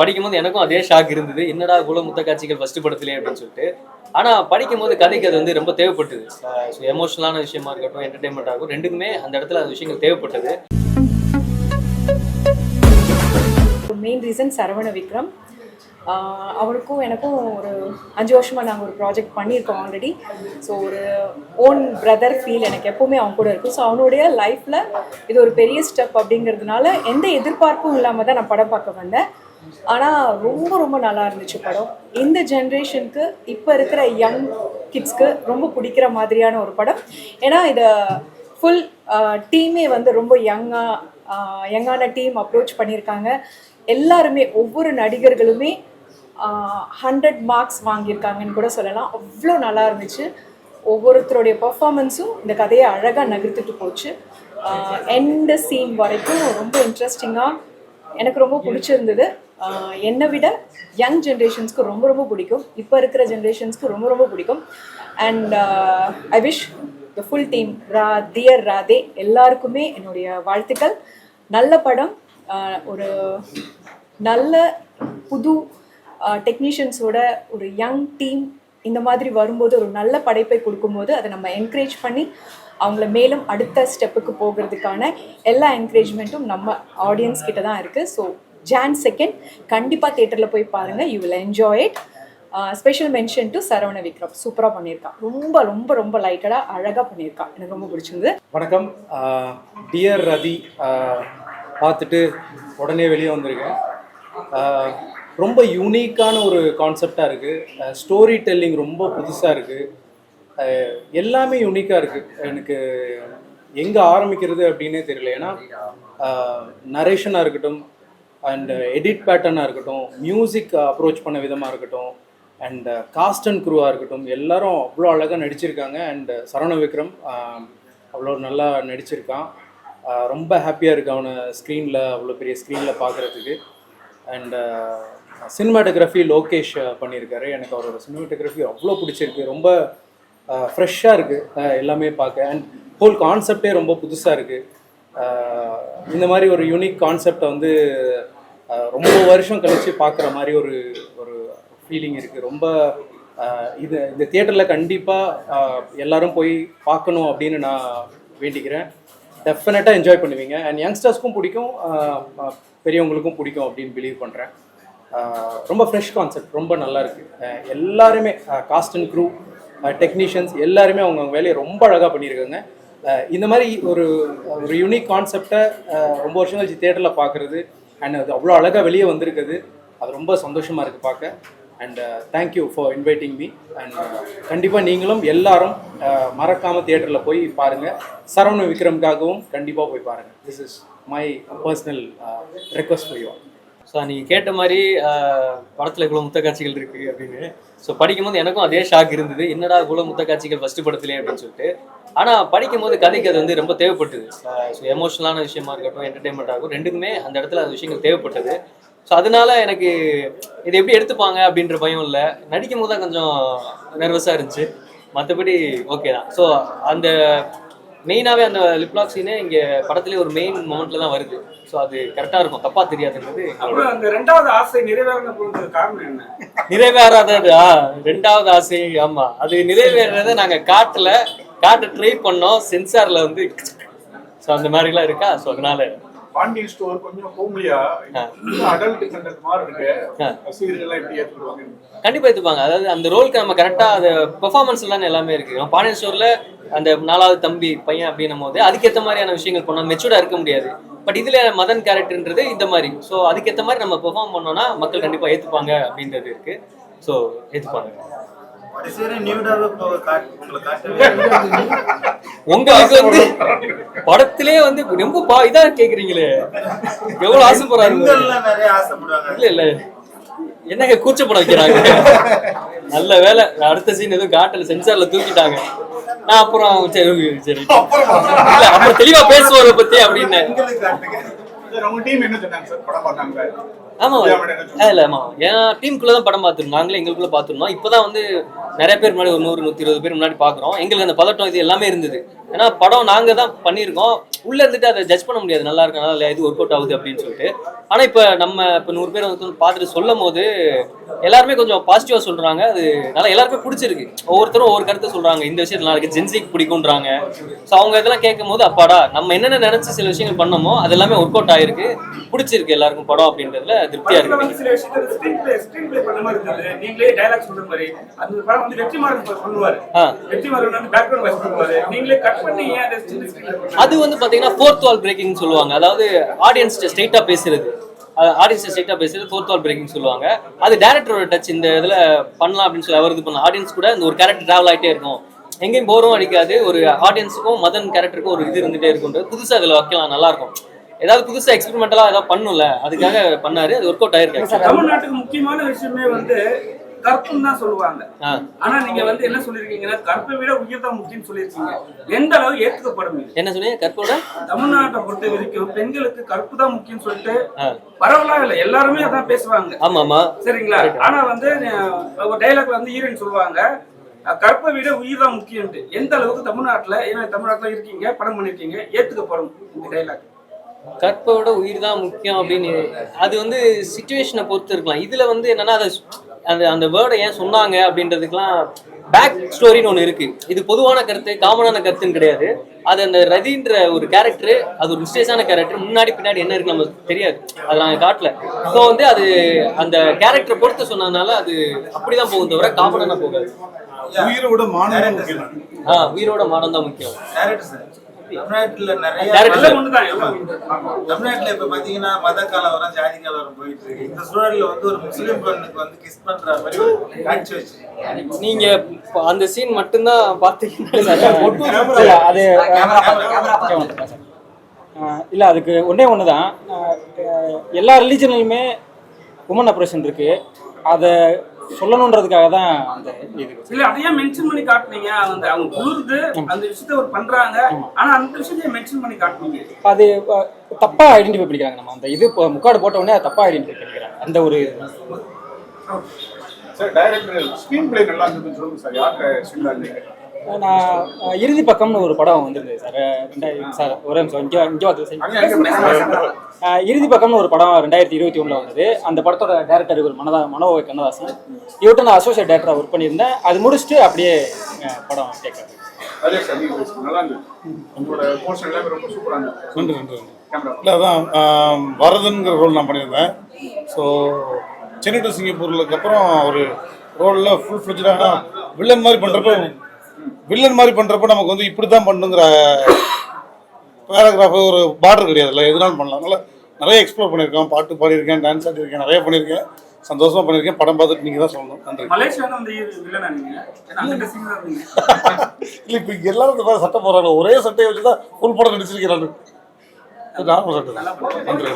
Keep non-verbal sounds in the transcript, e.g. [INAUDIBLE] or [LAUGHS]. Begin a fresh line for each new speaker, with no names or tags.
படிக்கும்போது எனக்கும் அதே ஷாக் இருந்தது. என்னடா இவ்வளோ முத்த காட்சிகள் ஃபர்ஸ்ட் படத்துலேயே அப்படின்னு சொல்லிட்டு. ஆனால் படிக்கும்போது கதைக்கு அது வந்து ரொம்ப தேவைப்பட்டது. ஸோ எமோஷனலான விஷயமா இருக்கட்டும் என்டர்டைன்மெண்ட் ஆகும் ரெண்டுக்குமே அந்த இடத்துல அந்த விஷயங்கள் தேவைப்பட்டது.
Main reason Saravana Vikram. அவருக்கும் அவனுக்கும் எனக்கும் ஒரு அஞ்சு வருஷமாக நாங்கள் ஒரு ப்ராஜெக்ட் பண்ணியிருக்கோம் ஆல்ரெடி ஸோ ஒரு ஓன் பிரதர் ஃபீல் எனக்கு எப்போவுமே அவன் கூட இருக்கும். ஸோ அவனுடைய லைஃப்பில் இது ஒரு பெரிய ஸ்டெப் அப்படிங்கிறதுனால எந்த எதிர்பார்ப்பும் இல்லாமல் தான் நான் படம் பார்க்க வந்தேன். ஆனால் ரொம்ப ரொம்ப நல்லா இருந்துச்சு படம். இந்த ஜென்ரேஷனுக்கு இப்போ இருக்கிற யங் கிட்ஸ்க்கு ரொம்ப பிடிக்கிற மாதிரியான ஒரு படம். ஏன்னா இதை ஃபுல் டீமே வந்து ரொம்ப யங்காக யங்கான டீம் அப்ரோச் பண்ணியிருக்காங்க. எல்லாருமே ஒவ்வொரு நடிகர்களுமே ஹண்ட்ரட் மார்க்ஸ் வாங்கியிருக்காங்கன்னு கூட சொல்லலாம். அவ்வளோ நல்லா இருந்துச்சு. ஒவ்வொருத்தருடைய பர்ஃபார்மன்ஸும் இந்த கதையை அழகாக நகர்த்துட்டு போச்சு. எண்ட சீன் வரைக்கும் ரொம்ப இன்ட்ரெஸ்டிங்காக எனக்கு ரொம்ப பிடிச்சிருந்தது. என்னை விட யங் ஜென்ரேஷன்ஸ்க்கு ரொம்ப ரொம்ப பிடிக்கும். இப்போ இருக்கிற ஜென்ரேஷன்ஸ்க்கு ரொம்ப ரொம்ப பிடிக்கும். And I wish the full team ரா தியர் ராதே எல்லாருக்குமே என்னுடைய வாழ்த்துக்கள். நல்ல படம் ஒரு நல்ல புது டெக்னீஷியன்ஸோட ஒரு யங் டீம் இந்த மாதிரி வரும்போது ஒரு நல்ல படைப்பை கொடுக்கும்போது அதை நம்ம என்கரேஜ் பண்ணி அவங்கள மேலும் அடுத்த ஸ்டெப்புக்கு போகிறதுக்கான எல்லா என்கரேஜ்மெண்ட்டும் நம்ம ஆடியன்ஸ் கிட்ட தான் இருக்குது ஸோ ஜான் செகண்ட் கண்டிப்பாக தேட்டரில் போய் பாருங்கள் you will enjoy it special mention to Saravana Vikram. சூப்பராக பண்ணியிருக்கான். ரொம்ப ரொம்ப ரொம்ப லைட்டடாக அழகாக பண்ணியிருக்கான். எனக்கு ரொம்ப பிடிச்சிருந்தது.
வணக்கம். Uh, டியர் ரதி uh, பார்த்துட்டு உடனே வெளியே வந்திருக்கேன். Uh, ரொம்ப யூனிக்கான ஒரு கான்செப்டாக இருக்குது ஸ்டோரி டெல்லிங் ரொம்ப புதுசாக இருக்குது எல்லாமே யூனிக்காக இருக்குது எனக்கு எங்கே ஆரம்பிக்கிறது அப்படின்னே தெரியல. ஏன்னா நரேஷனாக இருக்கட்டும் அண்ட் எடிட் பேட்டர்னாக இருக்கட்டும் மியூசிக் அப்ரோச் பண்ண விதமாக இருக்கட்டும் அண்ட் காஸ்ட் அண்ட் குரூவாக இருக்கட்டும் எல்லாரும் அவ்வளோ அழகாக நடிச்சிருக்காங்க. அண்ட் uh, சரவண விக்ரம் அவ்வளோ நல்லா நடிச்சிருக்கான். ரொம்ப ஹாப்பியாக இருக்கு அவனை ஸ்க்ரீனில் அவ்வளோ பெரிய ஸ்க்ரீனில் பார்க்குறதுக்கு அண்ட் சினிமாட்டோகிராஃபி லோகேஷ் பண்ணியிருக்காரு. எனக்கு அவரோட சினிமாட்டோகிராஃபி அவ்வளோ பிடிச்சிருக்கு. ரொம்ப ஃப்ரெஷ்ஷாக இருக்குது எல்லாமே பார்க்க. அண்ட் ஹோல் கான்செப்டே ரொம்ப புதுசாக இருக்குது இந்த மாதிரி ஒரு யூனிக் கான்செப்டை வந்து ரொம்ப வருஷம் கழித்து பார்க்குற மாதிரி ஒரு ஒரு ஃபீலிங் இருக்குது ரொம்ப இது இந்த தியேட்டரில் கண்டிப்பாக எல்லாரும் போய் பார்க்கணும் அப்படின்னு நான் வேண்டிக்கிறேன். டெஃபினட்டாக என்ஜாய் பண்ணுவீங்க. அண்ட் யங்ஸ்டர்ஸ்க்கும் பிடிக்கும் பெரியவங்களுக்கும் பிடிக்கும் அப்படின்னு பிலீவ் பண்ணுறேன் ரொம்ப ஃப்ரெஷ் கான்செப்ட் ரொம்ப நல்லா இருக்குது எல்லாருமே காஸ்ட் அண்ட் க்ரூ டெக்னீஷியன்ஸ் எல்லாருமே அவங்க வேலையை ரொம்ப அழகாக பண்ணியிருக்காங்க. இந்த மாதிரி ஒரு ஒரு யூனிக் கான்செப்டை ரொம்ப வருஷம் கழிச்சு தேட்டரில் பார்க்குறது அண்ட் அது அவ்வளோ அழகாக வெளியே வந்திருக்குது. அது ரொம்ப சந்தோஷமாக இருக்குது பார்க்க. And thank you for inviting me and கண்டிப்பாக நீங்களும் எல்லாரும் மறக்காமல் தியேட்டரில் போய் பாருங்கள் சரவண விக்ரம்காகவும் கண்டிப்பாக போய் பாருங்கள் this is my personal request for you
so நீங்கள் கேட்ட மாதிரி படத்தில் இவ்வளோ முத்த காட்சிகள் இருக்குது அப்படின்னு. ஸோ படிக்கும்போது எனக்கும் அதே ஷாக் இருந்தது. என்னடா இவ்வளோ முத்த காட்சிகள் ஃபஸ்ட்டு படத்திலே அப்படின்னு சொல்லிட்டு. ஆனால் படிக்கும்போது கதைக்கு அது வந்து ரொம்ப தேவைப்பட்டது. ஸோ எமோஷனலான விஷயமா இருக்கட்டும் என்டர்டைன்மெண்ட் ஆகும் ரெண்டுக்குமே அந்த இடத்துல அந்த விஷயங்கள் தேவைப்பட்டது. ஸோ அதனால எனக்கு இது எப்படி எடுத்துப்பாங்க அப்படின்ற பயம் இல்லை. நடிக்கும் போது தான் கொஞ்சம் நர்வஸாக இருந்துச்சு. மற்றபடி ஓகே தான். ஸோ அந்த மெயினாகவே அந்த லிப்லாக் சீனே இங்கே படத்துலேயே ஒரு மெயின் மொமெண்ட்ல தான் வருது. ஸோ அது கரெக்டாக இருக்கும். தப்பாக தெரியாதுன்றது
அப்புறம் அந்த ரெண்டாவது ஆசை நிறைவேறின பொழுது காரணம் என்ன?
நிறைவேறாததா. ரெண்டாவது ஆசை ஆமா. அது நிறைவேறத நாங்க காட்டல. காட்ட ட்ரை பண்ணோம். சென்சார்ல வந்து ஸோ அந்த மாதிரிலாம் இருக்கா? ஸோ அதனால.
பாண்டியன் ஸ்டோர் கொஞ்சம் ஹோம்லியா அடல்ட் கண்டென்ட் மாதிரி இருக்கு. ரசிகர்கள் எல்லாம் எப்படி ஏற்றுக்குவாங்க
கண்டிப்பா எடுத்துப்பாங்க அதாவது அந்த ரோலுக்கு நம்ம கரெக்டா அது பெர்ஃபார்மன்ஸ் எல்லாம் எல்லாமே இருக்கு பாண்டியன் ஸ்டோர்ல அந்த நாலாவது தம்பி பையன் அப்படின்னும் போது அதுக்கேற்ற மாதிரியான விஷயங்கள் பண்ணோம் மெச்சூர்டா இருக்க முடியாது. பட் இதுல மதன் கேரக்டர்ன்றது இந்த மாதிரி. ஸோ அதுக்கேற்ற மாதிரி நம்ம பெர்ஃபார்ம் பண்ணோம்னா மக்கள் கண்டிப்பா ஏத்துப்பாங்க அப்படின்றது இருக்கு. ஸோ
காட்டவே [LAUGHS]
உங்களுக்கு வந்து படத்திலே வந்து ரொம்ப பா இதா கேக்குறீங்களே. எவ்வளவு ஆசைப்படுறாரு இல்ல இல்ல. என்னங்க கூச்சப்பட வைக்கிறாங்க? [LAUGHS] நல்ல வேலை அடுத்த சீன் எதுவும் காட்டல சென்சார்ல தூக்கிட்டாங்க. நான் அப்புறம் சரி சரி. இல்ல அப்புறம் தெளிவா பேசுவோம் அதை பத்தி அப்படின்னு. ஆமா இல்ல ஆமா. ஏன்னா டீமுக்குள்ள தான் படம் பார்த்துருந்தோம். நாங்களே எங்களுக்குள்ள பார்த்துருந்தோம். இப்பதான் வந்து நிறைய பேர் முன்னாடி ஒரு நூறு நூத்தி இருபது பேர் முன்னாடி பாக்குறோம் எங்களுக்கு அந்த பதட்டம் இது எல்லாமே இருந்தது. ஏன்னா படம் நாங்க தான் பண்ணியிருக்கோம். உள்ள இருந்துட்டு அதை ஜட்ஜ் பண்ண முடியாது. நல்லா இருக்கா இல்லையா இது ஒர்க் அவுட் ஆகுது அப்படின்னு சொல்லிட்டு. ஆனா இப்ப நம்ம இப்ப நூறு பேர் வந்து பார்த்துட்டு சொல்லும் போது எல்லாருமே கொஞ்சம் பாசிட்டிவா சொல்றாங்க. அது நல்லா எல்லாருமே பிடிச்சிருக்கு. ஒவ்வொருத்தரும் ஒவ்வொரு கருத்தை சொல்றாங்க. இந்த விஷயம் நல்லா இருக்கு. ஜென்சிக்கு பிடிக்கும்ன்றாங்க. ஸோ அவங்க இதெல்லாம் கேட்கும் போது அப்பாடா நம்ம என்னென்ன நினைச்சு சில விஷயங்கள் பண்ணோமோ அது எல்லாமே ஒர்க் அவுட் ஆயிருக்கு. பிடிச்சிருக்கு எல்லாருக்கும் படம் அப்படின்றதுல. திருப்தியா இருக்கு
சில விஷயத்துல ஸ்கிரீன் பிளே ஸ்கிரீன் பிளே பண்ண மாதிரி இருந்தது. நீங்களே டயலாக் சொல்ற மாதிரி. அந்த படம் வந்து வெற்றிமாறன் பண்ணுவாரு. வெற்றிமாறன் வந்து பேக்ரவுண்ட் வாய்ஸ் பண்ணுவாரு. நீங்களே கட் பண்ணி ஏன் அதை
வந்து பாத்தீங்கன்னா ஃபோர்த் வால் பிரேக்கிங் சொல்லுவாங்க. அதாவது ஆடியன்ஸ் ஸ்ட்ரைட்டா பேசுறது. ஆடியன்ஸ் ஸ்ட்ரைட்டா பேசுறது ஃபோர்த் வால் பிரேக்கிங் சொல்லுவாங்க. அது டேரக்டரோட டச் இந்த இதுல பண்ணலாம் அப்படின்னு சொல்லி அவர் இது பண்ணலாம். ஆடியன்ஸ் கூட இந்த ஒரு கேரக்டர் டிராவல் ஆயிட்டே இருக்கும். எங்கேயும் போரும் அடிக்காது. ஒரு ஆடியன்ஸுக்கும் மதன் கேரக்டருக்கும் ஒரு இது இருந்துட்டே இருக்கும்ன்றது. புதுசா அதுல வைக்கலாம் நல்லா இருக்கும். ஏதாவது புதுசா எக்ஸ்பெரிமெண்டலா ஏதாவது பண்ணும்ல அதுக்காக பண்ணாரு. அது ஒர்க் அவுட் ஆயிருக்கு
தமிழ்நாட்டுக்கு முக்கியமான விஷயமே வந்து கற்புன்னு தான் சொல்லுவாங்க. ஆனா நீங்க வந்து என்ன சொல்லிருக்கீங்கன்னா கற்பை விட உயிர் தான் முக்கியம் சொல்லியிருக்கீங்க. எந்த அளவு ஏத்துக்கப்படும்?
என்ன சொன்னீங்க? கற்போட?
தமிழ்நாட்டை பொறுத்த வரைக்கும் பெண்களுக்கு கற்பு தான் முக்கியம் சொல்லிட்டு. பரவலா இல்ல எல்லாருமே அதான் பேசுவாங்க.
ஆமா ஆமா.
சரிங்களா? ஆனா வந்து ஒரு டைலாக் வந்து ஹீரோயின் சொல்லுவாங்க கற்பை விட உயிர் தான் முக்கியம்ட்டு எந்த அளவுக்கு தமிழ்நாட்டுல ஏன்னா தமிழ்நாட்டுல இருக்கீங்க படம் பண்ணிருக்கீங்க ஏத்துக்கப்படும் இந்த டைலாக்
கற்போட உயிர் தான் முக்கியம் அப்படின்னு. அது வந்து சுச்சுவேஷனை பொறுத்து இருக்கலாம். இதுல வந்து என்னன்னா அதை அந்த அந்த வேர்டை ஏன் சொன்னாங்க அப்படின்றதுக்கெல்லாம் பேக் ஸ்டோரின்னு ஒன்று இருக்கு. இது பொதுவான கருத்து காமனான கருத்துன்னு கிடையாது. அது அந்த ரதின்ற ஒரு கேரக்டர் அது ஒரு மிஸ்டேஸான கேரக்டர் முன்னாடி பின்னாடி என்ன இருக்கு நமக்கு தெரியாது. அது நாங்கள் காட்டல. ஸோ வந்து அது அந்த கேரக்டரை பொறுத்து சொன்னதுனால அது அப்படிதான் போகும் தவிர காமனான போகாது.
உயிரை விட மாநிலம் முக்கியம்.
ஆ உயிரோட மானம் தான் முக்கியம்.
தமிழ்நாட்டுல நிறைய
ஒண்ணுதான்.
தமிழ்நாட்டுல இப்ப பாத்தீங்கன்னா மத கலவரம் ஜாதி கலவரம் போயிட்டு இருக்கு. இந்த சூழல்ல வந்து ஒரு முஸ்லீம் பெண்ணுக்கு வந்து கிஸ் பண்ற மாதிரி ஒரு காட்சி வச்சு
நீங்க அந்த சீன் மட்டும்தான் பார்த்தீங்கன்னா
இல்ல அது இல்லை அதுக்கு ஒன்றே ஒன்று தான் எல்லா ரிலீஜன்லையுமே உமன் அப்ரேஷன் இருக்கு. அதை சொல்லணுன்றதுக்காக தான் அந்த
இல்ல அதையே மென்ஷன் பண்ணி காட்டுனீங்க. அந்த அவங்க குளிருது அந்த விஷயத்த ஒரு பண்றாங்க. ஆனா அந்த விஷயத்தையே மென்ஷன் பண்ணி காட்டுனீங்க.
அது தப்பா ஐடென்டிஃபை பண்ணிக்கிறாங்க நம்ம. அந்த இது முக்காடு போட்ட உடனே தப்பா ஐடென்டிஃபை பண்ணிக்கிறாங்க. அந்த ஒரு
சார் டைரக்டர் ஸ்கிரீன் பிளே நல்லா இருந்ததுன்னு சொல்லுங்க சார் யார்கிட்ட ஸ்கிரீன்
நான் இறுதி பக்கம்னு ஒரு படம் வந்திருந்தது சார். ரெண்டாயிரம் சார் ஒரு நிமிஷம் இங்கே இங்கே இறுதி பக்கம்னு ஒரு படம் ரெண்டாயிரத்தி இருபத்தி ஒண்ணுல வந்தது. அந்த படத்தோட டேரக்டர் இவர் மனதா மனோவை கண்ணதாசன். இவர்கிட்ட நான் அசோசியேட் டேரக்டரா ஒர்க் பண்ணியிருந்தேன். அது முடிச்சுட்டு அப்படியே படம் கேட்கறேன்.
நன்றி நன்றி இல்லை அதான் ஆம், வரதன்கிற ரோல் நான் பண்ணியிருந்தேன். ஸோ சென்னை டு சிங்கப்பூருக்கு அப்புறம் ஒரு ரோலில் ஃபுல் ஃப்ளெஜாக வில்லன் மாதிரி பண்ணுறப்ப வில்லன் மாதிரி பண்ணுறப்ப நமக்கு வந்து இப்படி தான் பண்ணுங்கிற பேராகிராஃப் ஒரு பார்டர் கிடையாதுல்ல எதுனாலும் பண்ணலாம். அதனால் நிறைய எக்ஸ்ப்ளோர் பண்ணியிருக்கேன் பாட்டு பாடியிருக்கேன் டான்ஸ் ஆடிருக்கேன் நிறைய பண்ணியிருக்கேன். சந்தோஷமாக பண்ணியிருக்கேன். படம் பார்த்துட்டு நீங்கள் தான் சொல்லணும். நன்றி.
நீங்க?
இல்லை இப்போ எல்லாரும் இந்த சட்டை போடுறாங்க. ஒரே சட்டையை வச்சு தான் ஃபுல் படம் நடிச்சிருக்கிறாங்க நார்மல் சட்டை தான். நன்றி.